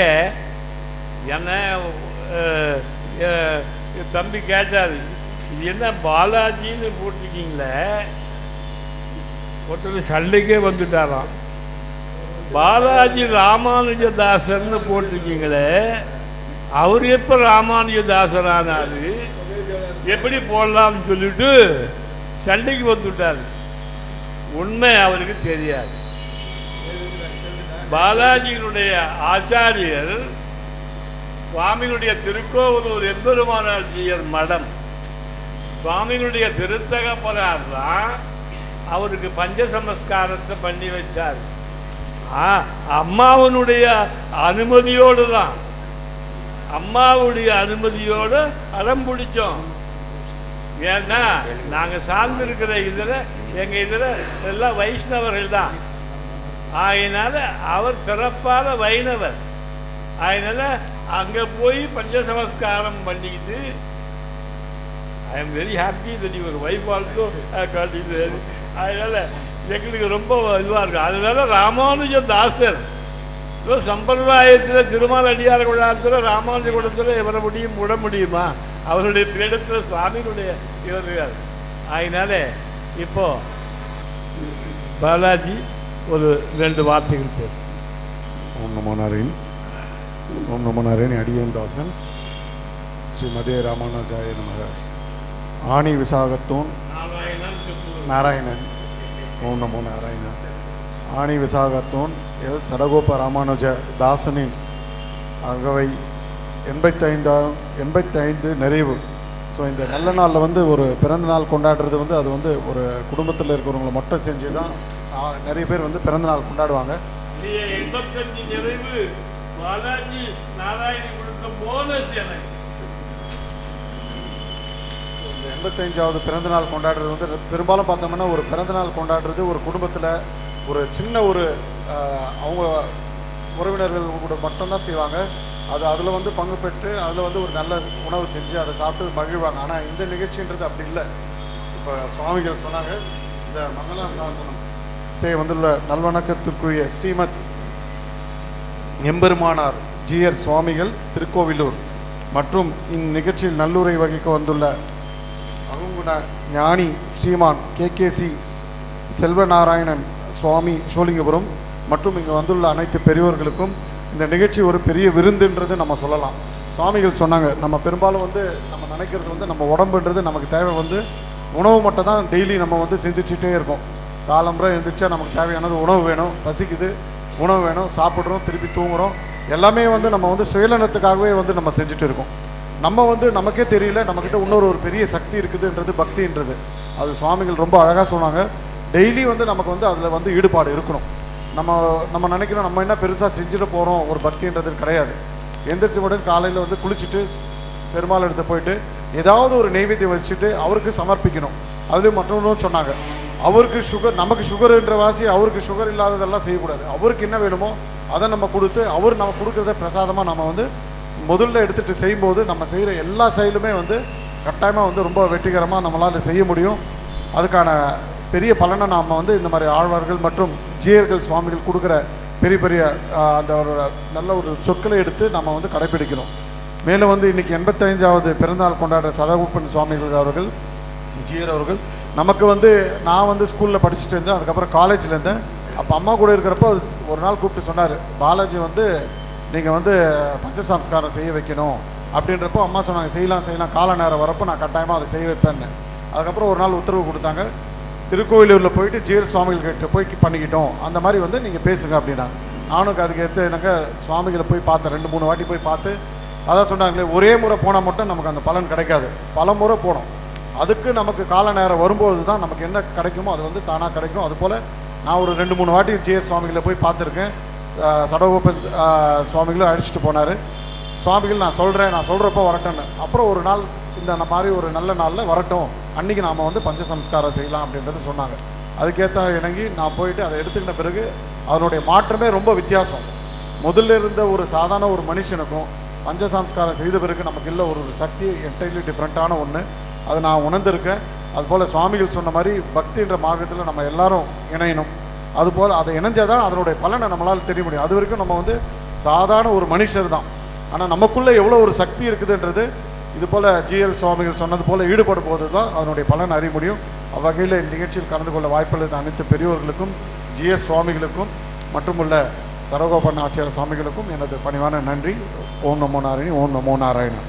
இங்கே என்ன அஹ், தம்பி கேட்டார் இது என்ன பாலாஜின்னு போட்டிருக்கீங்களே? ஒருத்தர் சண்டைக்கே வந்துட்டாராம். பாலாஜி ராமானுஜதாசன் போட்டிருக்கீங்களே அவர் எப்போ ராமானுஜதாசன் ஆனாரு எப்படி போடலாம்னு சொல்லிட்டு சண்டைக்கு வந்துட்டார். உண்மை அவருக்கு தெரியாது. பாலாஜியினுடைய ஆச்சாரியர் சுவாமிகளுடைய திருக்கோவலூர் எம்பெருமானார் மடம். சுவாமிகளுடைய திருத்தகப்பனார் தான் அவருக்கு பஞ்சசமஸ்காரத்தை பண்ணி வச்சார். ஆ, அம்மாவனுடைய அனுமதியோடு தான். அம்மாவுடைய அனுமதியோடு அடம் பிடிச்சோம். ஏன்னா நாங்கள் சார்ந்திருக்கிற இதில் எங்கள் இதில் எல்லாம் வைஷ்ணவர்கள் தான். ஆகினால அவர் பிறப்பால வைணவர். அதனால அங்கே போய் பஞ்சசமஸ்காரம் பண்ணிக்கிட்டு I am very happy that your wife also காட்டிட்டு அதனால எங்களுக்கு ரொம்ப இதுவாக இருக்கும். அதனால ராமானுஜ தாசர் ஏதோ சம்பிரதாயத்தில் திருமால் அடியார் குழாத்தில் ராமானுஜ குடத்தில் இவரை முடியும் விட முடியுமா? அவருடைய பீடத்தில் சுவாமிகளுடைய இவர் அதனால இப்போ பாலாஜி ஒரு ரெண்டு வார்த்தைகள் பேர். ஓம் நமோ நாராயண். ஓம் நமோ நாராயண் அடியன் தாசன். ஸ்ரீ மதே ராமானுஜாய நமக. ஆணி விசாகத்தோன் நாராயணன் ஓம் நமோ நாராயணன். ஆணி விசாகத்தோன் எல் சடகோப ராமானுஜ தாசனின் அகவை எண்பத்தைந்தா எண்பத்தைந்து நிறைவு. ஸோ இந்த நல்ல நாளில் வந்து ஒரு பிறந்த நாள் கொண்டாடுறது வந்து அது வந்து ஒரு குடும்பத்தில் இருக்கிறவங்களை மட்டும் செஞ்சு தான் நிறைய பேர் வந்து பிறந்த நாள் கொண்டாடுவாங்க. எண்பத்தஞ்சு நிறைவு பாலாஜி நாராயணி கொடுத்த போனஸ் எனக்கு. இந்த எண்பத்தஞ்சாவது பிறந்தநாள் கொண்டாடுறது வந்து பெரும்பாலும் பார்த்தோம்னா ஒரு பிறந்தநாள் கொண்டாடுறது ஒரு குடும்பத்தில் ஒரு சின்ன ஒரு அவங்க உறவினர்கள் கூட மட்டும்தான் செய்வாங்க. அது அதில் வந்து பங்கு பெற்று அதில் வந்து ஒரு நல்ல உணவு செஞ்சு அதை சாப்பிட்டு மகிழ்வாங்க. ஆனால் இந்த நிகழ்ச்சின்றது அப்படி இல்லை. இப்போ சுவாமிகள் சொன்னாங்க இந்த மங்களா சாசனம் செய்ய வந்துள்ள நல்வணக்கத்திற்குரிய ஸ்ரீமத் எம்பெருமானார் ஜிஆர் சுவாமிகள் திருக்கோவிலூர் மற்றும் இந்நிகழ்ச்சியில் நல்லுரை வகிக்க வந்துள்ள அருங்குண ஞானி ஸ்ரீமான் கேகேசி செல்வநாராயணன் சுவாமி சோழிங்கபுரம் மற்றும் இங்கே வந்துள்ள அனைத்து பெரியோர்களுக்கும் இந்த நிகழ்ச்சி ஒரு பெரிய விருந்துன்றது நம்ம சொல்லலாம். சுவாமிகள் சொன்னாங்க நம்ம பெரும்பாலும் வந்து நம்ம நினைக்கிறது வந்து நம்ம உடம்புன்றது நமக்கு தேவை வந்து உணவு மட்டும் தான் டெய்லி நம்ம வந்து சிந்திச்சுட்டே இருக்கோம். காலம்புற எழுந்திரிச்சா நமக்கு தேவையானது உணவு வேணும். பசிக்குது உணவு வேணும் சாப்பிட்றோம் திருப்பி தூங்குகிறோம் எல்லாமே வந்து நம்ம வந்து சுயநலத்துக்காகவே வந்து நம்ம செஞ்சுட்டு இருக்கோம். நம்ம வந்து நமக்கே தெரியல நம்மக்கிட்ட இன்னொரு ஒரு பெரிய சக்தி இருக்குதுன்றது பக்தின்றது. அது சுவாமிகள் ரொம்ப அழகாக சொன்னாங்க. டெய்லி வந்து நமக்கு வந்து அதில் வந்து ஈடுபாடு இருக்கணும். நம்ம நம்ம நினைக்கிறோம் நம்ம என்ன பெருசாக செஞ்சுட்டு போகிறோம் ஒரு பக்தின்றது கிடையாது. எந்திரிச்ச உடனே காலையில் வந்து குளிச்சுட்டு பெருமாள் எடுத்து போயிட்டு ஏதாவது ஒரு நெய்வேத்தியம் வச்சுட்டு அவருக்கு சமர்ப்பிக்கணும். அதுலேயும் மற்றவங்களும் சொன்னாங்க. அவருக்கு சுகர் நமக்கு சுகருன்ற வாசி அவருக்கு சுகர் இல்லாததெல்லாம் செய்யக்கூடாது. அவருக்கு என்ன வேணுமோ அதை நம்ம கொடுத்து அவர் நம்ம கொடுக்குறத பிரசாதமாக நம்ம வந்து முதல்ல எடுத்துகிட்டு செய்யும்போது நம்ம செய்கிற எல்லா செயலுமே வந்து கட்டாயமாக வந்து ரொம்ப வெற்றிகரமாக நம்மளால் செய்ய முடியும். அதுக்கான பெரிய பலனை நாம் வந்து இந்த மாதிரி ஆழ்வார்கள் மற்றும் ஜீயர்கள் சுவாமிகள் கொடுக்குற பெரிய பெரிய அந்த ஒரு நல்ல ஒரு சொற்களை எடுத்து நம்ம வந்து கடைபிடிக்கணும் மேலும் வந்து இன்னைக்கு எண்பத்தைந்தாவது பிறந்தநாள் கொண்டாடுற சதகுப்பன் சுவாமிகள் அவர்கள் ஜியர் அவர்கள் நமக்கு வந்து நான் வந்து ஸ்கூலில் படிச்சுட்டு இருந்தேன் அதுக்கப்புறம் காலேஜில் இருந்தேன். அப்போ அம்மா கூட இருக்கிறப்போ ஒரு நாள் கூப்பிட்டு சொன்னார் பாலாஜி வந்து நீங்கள் வந்து பஞ்சசம்ஸ்காரம் செய்ய வைக்கணும். அப்படின்றப்போ அம்மா சொன்னாங்க செய்யலாம் செய்யலாம். கால நேரம் வரப்போ நான் கட்டாயமாக அதை செய்ய வைப்பேன்னு. அதுக்கப்புறம் ஒரு நாள் உத்தரவு கொடுத்தாங்க திருக்கோவிலூரில் போயிட்டு ஜீர் சுவாமிகள் கிட்ட போய் பண்ணிக்கிட்டோம். அந்த மாதிரி வந்து நீங்கள் பேசுங்க அப்படின்னாங்க. நானும் அதுக்கு எடுத்து எனக்கு சுவாமிகளை போய் பார்த்தேன் ரெண்டு மூணு வாட்டி போய் பார்த்து அதான் சொன்னாங்களே ஒரே முறை போனால் மட்டும் நமக்கு அந்த பலன் கிடைக்காது. பல முறை போகணும் அதுக்கு நமக்கு கால நேரம் வரும்போது தான் நமக்கு என்ன கிடைக்குமோ அது வந்து தானாக கிடைக்கும். அதுபோல் நான் ஒரு ரெண்டு மூணு வாட்டி ஜிஎஸ் சுவாமிகளை போய் பார்த்துருக்கேன். சடகோபன் சுவாமிகளும் அழைச்சிட்டு போனார். சுவாமிகள் நான் சொல்கிறேன் நான் சொல்கிறப்போ வரட்டேன்னு அப்புறம் ஒரு நாள் இந்த மாதிரி ஒரு நல்ல நாளில் வரட்டும். அன்றைக்கி நாம் வந்து பஞ்ச சம்ஸ்காரம் செய்யலாம் அப்படின்றது சொன்னாங்க. அதுக்கேற்ற இணங்கி நான் போயிட்டு அதை எடுத்துக்கிட்ட பிறகு அதனுடைய மாற்றமே ரொம்ப வித்தியாசம். முதல்ல இருந்த ஒரு சாதாரண ஒரு மனுஷனுக்கும் பஞ்சசம்ஸ்காரம் செய்த பிறகு நமக்கு இல்லை ஒரு சக்தி என்டையர்லி டிஃப்ரெண்ட்டான ஒன்று அதை நான் உணர்ந்திருக்கேன். அதுபோல் சுவாமிகள் சொன்ன மாதிரி பக்தின்ற மார்க்கத்தில் நம்ம எல்லாரும் இணையணும். அதுபோல் அதை இணைஞ்சாதான் அதனுடைய பலனை நம்மளால் தெரிய முடியும். அது வரைக்கும் நம்ம வந்து சாதாரண ஒரு மனுஷர் தான். ஆனால் நமக்குள்ளே எவ்வளோ ஒரு சக்தி இருக்குதுன்றது இது போல் ஜிஎல் சுவாமிகள் சொன்னது போல் ஈடுபடும் போது தான் அதனுடைய பலன் அறிய முடியும். அவ்வகையில் நிகழ்ச்சியில் கலந்து கொள்ள வாய்ப்புள்ள அனைத்து பெரியோர்களுக்கும் ஜிஎஸ் சுவாமிகளுக்கும் மற்றும் உள்ள சரகோபன் ஆச்சார சுவாமிகளுக்கும் எனது பணிவான நன்றி. ஓம் நமோ நாராயணி ஓம் நமோ நாராயணன்